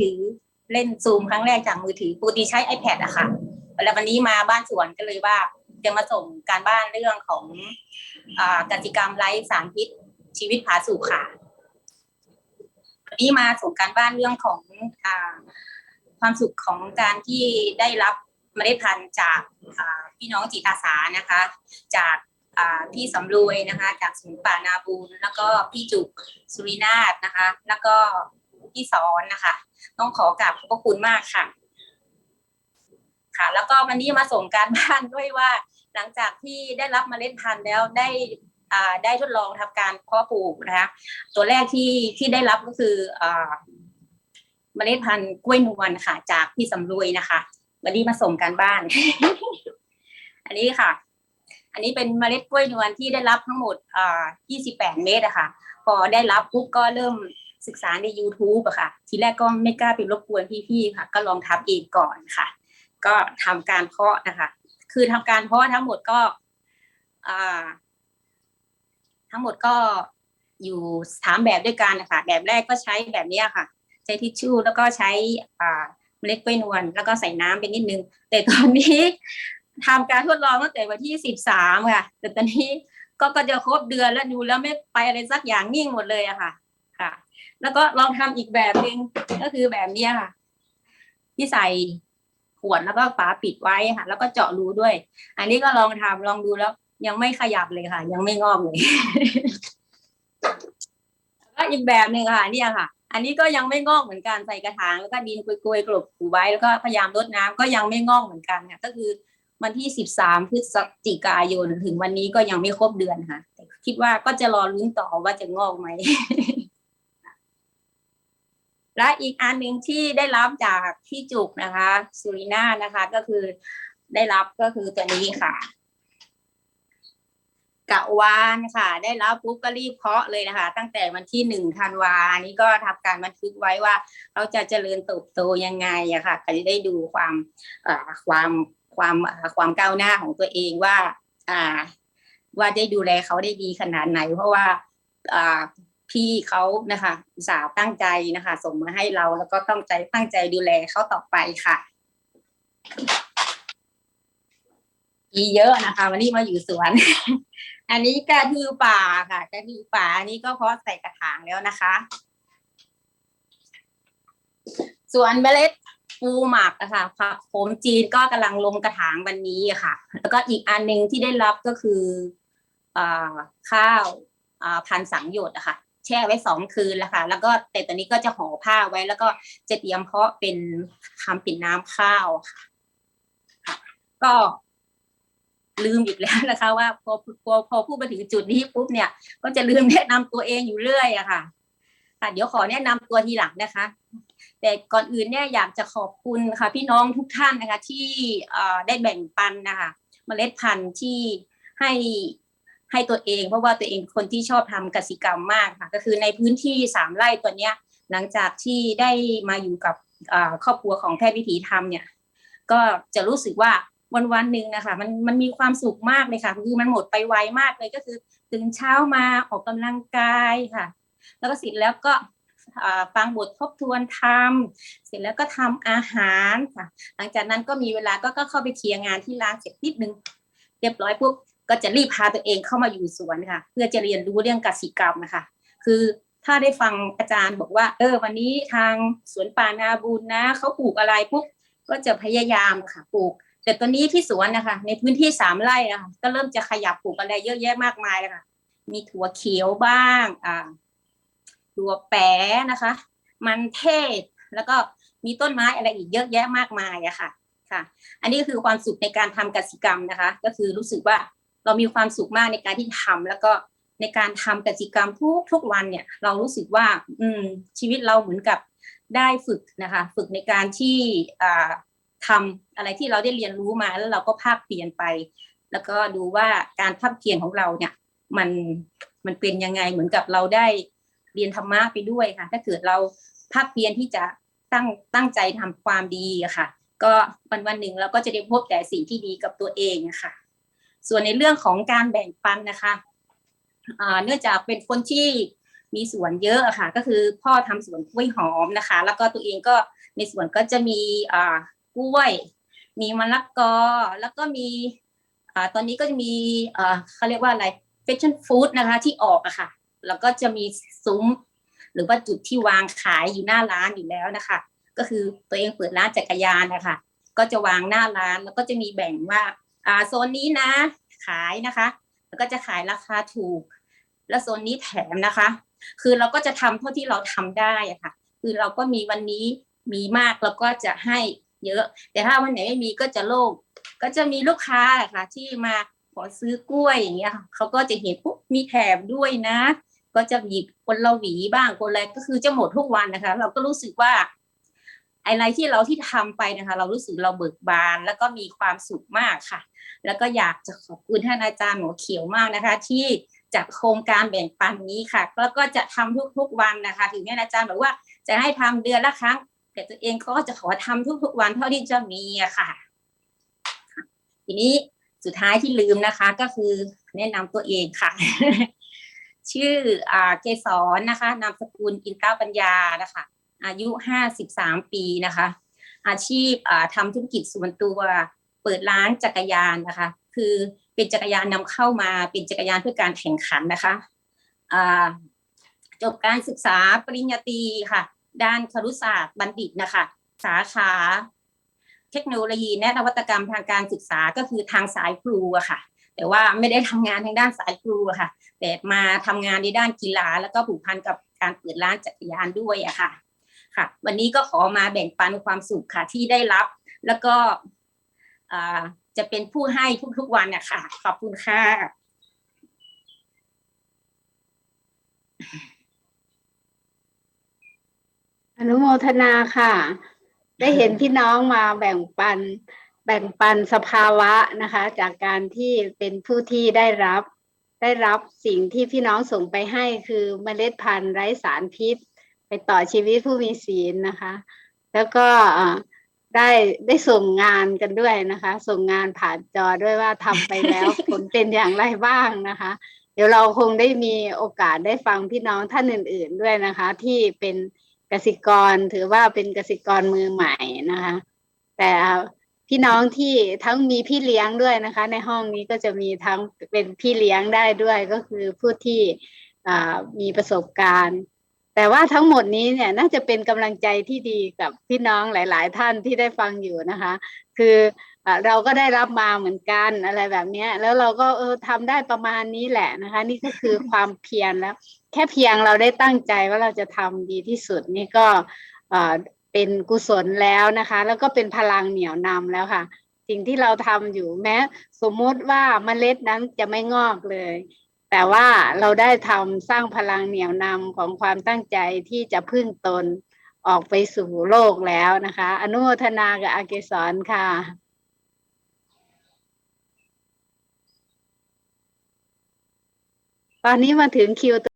ถือเล่นซูมครั้งแรกจากมือถือปกติใช้ iPad อะค่ะแล้ววันนี้มาบ้านสวนก็เลยว่าจะมาส่งการบ้านเรื่องของอกติกรรมไร้สารพิษชีวิตผาสุกค่ะวันนี้มาส่งการบ้านเรื่องของอความสุขของการที่ได้รับเมล็ดพันธุ์จากพี่น้องจิตอาสานะคะ จากพี่สำรวยนะคะ จากศูนย์ป่านาบูนแล้วก็พี่จุกสุรินาถนะคะ แล้วก็ พี่สอนนะคะ ต้องขอกราบขอบพระคุณมากค่ะ ค่ะ แล้วก็วันนี้มาส่งการบ้านด้วยว่า หลังจากที่ได้รับเมล็ดพันธุ์แล้วได้อ่าได้ทดลองทำการเพาะปลูกนะคะ ตัวแรกที่ที่ได้รับก็คืออเมล็ดพันธุ์กล้วยนวลค่ะ จากพี่สำรวยนะคะวันนี้มาส่งการบ้าน อันนี้ค่ะ อันนี้เป็นเมล็ดกล้วยนวลที่ได้รับทั้งหมดอ่า28 เม็ดอะค่ะ พอได้รับปุ๊บก็เริ่ม ศึกษาใน YouTube อะค่ะ ทีแรกก็ไม่กล้าไปรบกวนพี่ๆค่ะ ก็ลองทำเองก่อนค่ะ ก็ทำการเพาะนะคะ คือทำการเพาะทั้งหมดก็ทั้งหมดก็อยู่สามแบบด้วยกันนะคะแบบแรกก็ใช้แบบนี้ค่ะ ใช้ทิชชู่แล้วก็ใช้อ่าเมล็ดกล้วยนวลแล้วก็ใส่น้ำไปนิดนึง แต่ตอนนี้ทำการทดลองตั้งแต่วันที่สิบสามค่ะ แต่ตอนนี้ก็ก็จะครบเดือนแล้วดูแล้วไม่ไปอะไรสักอย่างนิ่งหมดเลยอะค่ะ แล้วก็ลองทำอีกแบบหนึ่งก็คือแบบเนี้ยค่ะ ที่ใส่ขวดแล้วก็ฝาปิดไว้ค่ะ แล้วก็เจาะรูด้วย อันนี้ก็ลองทำลองดูแล้ว ยังไม่ขยับเลยค่ะ ยังไม่งอกเลยแล้วก็อีกแบบหนึ่งค่ะเนี่ยค่ะ อันนี้ก็ยังไม่งอกเหมือนกันใส่กระถางแล้วก็ดินกลวยๆกลบถูไว้แล้วก็พยายามรดน้ำก็ยังไม่งอกเหมือนกันค่ะก็คือวันที่สิบสามพฤศจิกายนถึงวันนี้ก็ยังไม่ครบเดือนค่ะ แต่คิดว่าก็จะรอลุ้นต่อว่าจะงอกไหม และอีกอันหนึ่งที่ได้รับจากพี่จุกนะคะสุรินานะคะก็คือได้รับก็คือตัวนี้ค่ะกะวานค่ะ ได้รับปุ๊บก็รีบเพาะเลยนะคะ ตั้งแต่วันที่หนึ่งธันวาอันนี้ก็ทำการบันทึกไว้ว่าเราจะเจริญเติบโตยังไงอะค่ะก็จะได้ดูความเอ่อความความความก้าวหน้าของตัวเองว่า อ่า ว่าได้ดูแลเขาได้ดีขนาดไหน เพราะว่าอ่า พี่เขานะคะอุตสาห์ตั้งใจนะคะ ส่งมาให้เราแล้วก็ต้องใจตั้งใจดูแลเขาต่อไปค่ะมีเยอะนะคะ วันนี้มาอยู่สวน อันนี้กระทือป่าค่ะกระทือป่าอันนี้ก็เพาะใส่กระถางแล้วนะคะส่วนเมล็ดปูหมักอะค่ะผักโขมจีนก็กำลังลงกระถางวันนี้ค่ะ แล้วก็อีกอันหนึ่งที่ได้รับก็คืออข้าวพันสังหยดอะค่ะ แช่ไว้สองคืนแล้วค่ะ แล้วก็แต่ตอนนี้ก็จะห่อผ้าไว้แล้วก็จะเตรียมเพาะเป็นคำปิ่นน้ำข้าวค่ะ ก็ลืมอีกแล้วนะคะ ว่าพอพอพอพูดมาถึงจุดนี้ปุ๊บเนี่ย ก็จะลืมแนะนำตัวเองอยู่เรื่อยอะค่ะค่ะเดี๋ยวขอแนะนำตัวทีหลังนะคะ แต่ก่อนอื่นเนี่ยอยากจะขอบคุณค่ะ พี่น้องทุกท่านนะคะ ที่เอ่อได้แบ่งปันนะคะ เมล็ดพันธุ์ที่ให้ ให้ตัวเอง เพราะว่าตัวเองคนที่ชอบทำกสิกรรมมากค่ะ ก็คือในพื้นที่สามไร่ตัวเนี้ย หลังจากที่ได้มาอยู่กับครอบครัวของแพทย์วิถีธรรมเนี่ย ก็จะรู้สึกว่าวันวันหนึ่งนะคะมันมันมีความสุขมากเลยค่ะคือมันหมดไปไวมากเลยก็คือตื่นเช้ามาออกกำลังกายค่ะ แล้วก็เสร็จแล้วก็ฟังบททบทวนธรรมเสร็จแล้วก็ทำอาหารค่ะ หลังจากนั้นก็มีเวลาก็ก็เข้าไปเคลียร์งานที่ร้านเสร็จนิดนึงเรียบร้อยปุ๊บ ก็จะรีบพาตัวเองเข้ามาอยู่สวนค่ะ เพื่อจะเรียนรู้เรื่องกสิกรรมนะคะคือถ้าได้ฟังอาจารย์บอกว่า เออ วันนี้ทางสวนป่านาบุญนะเขาปลูกอะไรปุ๊บก็จะพยายามค่ะปลูก แต่ตอนนี้ที่สวนนะคะ ในพื้นที่สามไร่อะคะก็เริ่มจะขยับปลูกอะไรเยอะแยะมากมายเลยค่ะ มีถั่วเขียวบ้าง อ่าถั่วแปะนะคะ มันเทศแล้วก็มีต้นไม้อะไรอีกเยอะแยะมากมายอะค่ะค่ะ อันนี้คือความสุขในการทำกสิกรรมนะคะ ก็คือรู้สึกว่า เรามีความสุขมากในการที่ทำแล้วก็ในการทำกสิกรรมทุกทุกวันเนี่ย เรารู้สึกว่า อืม ชีวิตเราเหมือนกับได้ฝึกนะคะ ฝึกในการที่อ่าทำอะไรที่เราได้เรียนรู้มาแล้วเราก็ภาคเปลี่ยนไป แล้วก็ดูว่าการภาคเปลี่ยนของเราเนี่ย มันมันเป็นยังไงเหมือนกับเราได้เรียนธรรมะไปด้วยค่ะ ถ้าเกิดเราภาคเพียรที่จะตั้งตั้งใจทำความดีค่ะ ก็วันวันหนึ่งเราก็จะได้พบแต่สิ่งที่ดีกับตัวเองค่ะ ส่วนในเรื่องของการแบ่งปันนะคะเนื่องจากเป็นคนที่มีสวนเยอะค่ะ ก็คือพ่อทำสวนกล้วยหอมนะคะ แล้วก็ตัวเองก็ในสวนก็จะมีกล้วย มีมะละกอแล้วก็มีอตอนนี้ก็จะมีเขาเรียกว่าอะไร fashion food นะคะที่ออกอะค่ะ แล้วก็จะมีซุ้ม หรือว่าจุดที่วางขายอยู่หน้าร้านอยู่แล้วนะคะ ก็คือตัวเองเปิดร้านจักรยานนะคะก็จะวางหน้าร้านแล้วก็จะมีแบ่งว่า อ่าโซนนี้นะ ขายนะคะ แล้วก็จะขายราคาถูก และโซนนี้แถมนะคะ คือเราก็จะทำเท่าที่เราทำได้อะค่ะ คือเราก็มีวันนี้มีมากเราก็จะให้เยอะ แต่ถ้าวันไหนไม่มีก็จะโล่งก็จะมีลูกค้าอะค่ะ ที่มาขอซื้อกล้วยอย่างเงี้ยค่ะเขาก็จะเห็นปุ๊บมีแถมด้วยนะ ก็จะหยิบคนละหวีบ้างคนอะไรก็คือจะหมดทุกวันนะคะ เราก็รู้สึกว่า อะไรที่เราที่ทำไปนะคะ เรารู้สึกเราเบิกบาน แล้วก็มีความสุขมากค่ะ แล้วก็อยากจะขอบคุณท่านอาจารย์หมอเขียวมากนะคะ ที่จัดโครงการแบ่งปันนี้ค่ะแล้วก็จะทำทุกๆวันนะคะ ถึงแม้อาจารย์บอกว่าจะให้ทำเดือนละครั้ง แต่ตัวเองก็จะขอทำทุกๆวันเท่าที่จะมีอะค่ะ ทีนี้สุดท้ายที่ลืมนะคะ ก็คือแนะนำตัวเองค่ะชื่ออ่าเกสรนนะคะ นามสกุลอินเต้าปัญญานะคะ อายุห้าสิบสามปีนะคะ อาชีพทำธุรกิจส่วนตัว เปิดร้านจักรยานนะคะ คือเป็นจักรยานนำเข้ามาเป็นจักรยานเพื่อการแข่งขันนะคะจบการศึกษาปริญญาตรีค่ะ ด้านครุศาสตร์บัณฑิตนะคะ สาขาเทคโนโลยีและนวัตกรรมทางการศึกษาก็คือทางสายครูอะค่ะ แต่ว่าไม่ได้ทำงานทางด้านสายครูอะค่ะ แต่มาทำงานในด้านกีฬาแล้วก็ผูกพันกับการเปิดร้านจักรยานด้วยอะค่ะ ค่ะ วันนี้ก็ขอมาแบ่งปันความสุขค่ะที่ได้รับ แล้วก็จะเป็นผู้ให้ทุกๆวันนะคะขอบคุณค่ะอนุโมทนาค่ะ ได้เห็นพี่น้องมาแบ่งปันแบ่งปันสภาวะนะคะ จากการที่เป็นผู้ที่ได้รับ ได้รับสิ่งที่พี่น้องส่งไปให้คือเมล็ดพันธุ์ไร้สารพิษ ไปต่อชีวิตผู้มีศีลนะคะ แล้วก็อ่าได้ได้ส่งงานกันด้วยนะคะ ส่งงานผ่านจอด้วยว่าทำไปแล้วผลเป็นอย่างไรบ้างนะคะ เดี๋ยวเราคงได้มีโอกาสได้ฟังพี่น้องท่านอื่น ๆด้วยนะคะ ที่เป็นกสิกรถือว่าเป็นกสิกรมือใหม่นะคะ แต่พี่น้องที่ทั้งมีพี่เลี้ยงด้วยนะคะ ในห้องนี้ก็จะมีทั้งเป็นพี่เลี้ยงได้ด้วยก็คือผู้ที่อ่ามีประสบการณ์ แต่ว่าทั้งหมดนี้เนี่ยน่าจะเป็นกำลังใจที่ดีกับพี่น้องหลาย ๆ ท่านที่ได้ฟังอยู่นะคะ คืออเราก็ได้รับมาเหมือนกันอะไรแบบนี้แล้วเราก็เออทำได้ประมาณนี้แหละนะคะ นี่ก็คือความเพียรแล้ว แค่เพียงเราได้ตั้งใจว่าเราจะทำดีที่สุดนี่ก็เออเป็นกุศลแล้วนะคะ แล้วก็เป็นพลังเหนี่ยวนำแล้วค่ะ สิ่งที่เราทำอยู่แม้ สมมติว่าเมล็ดนั้นจะไม่งอกเลย แต่ว่าเราได้ทำสร้างพลังเหนี่ยวนำของความตั้งใจที่จะพึ่งตนออกไปสู่โลกแล้วนะคะ อนุโมทนากับอาเกสรค่ะตอนนี้มาถึงคิว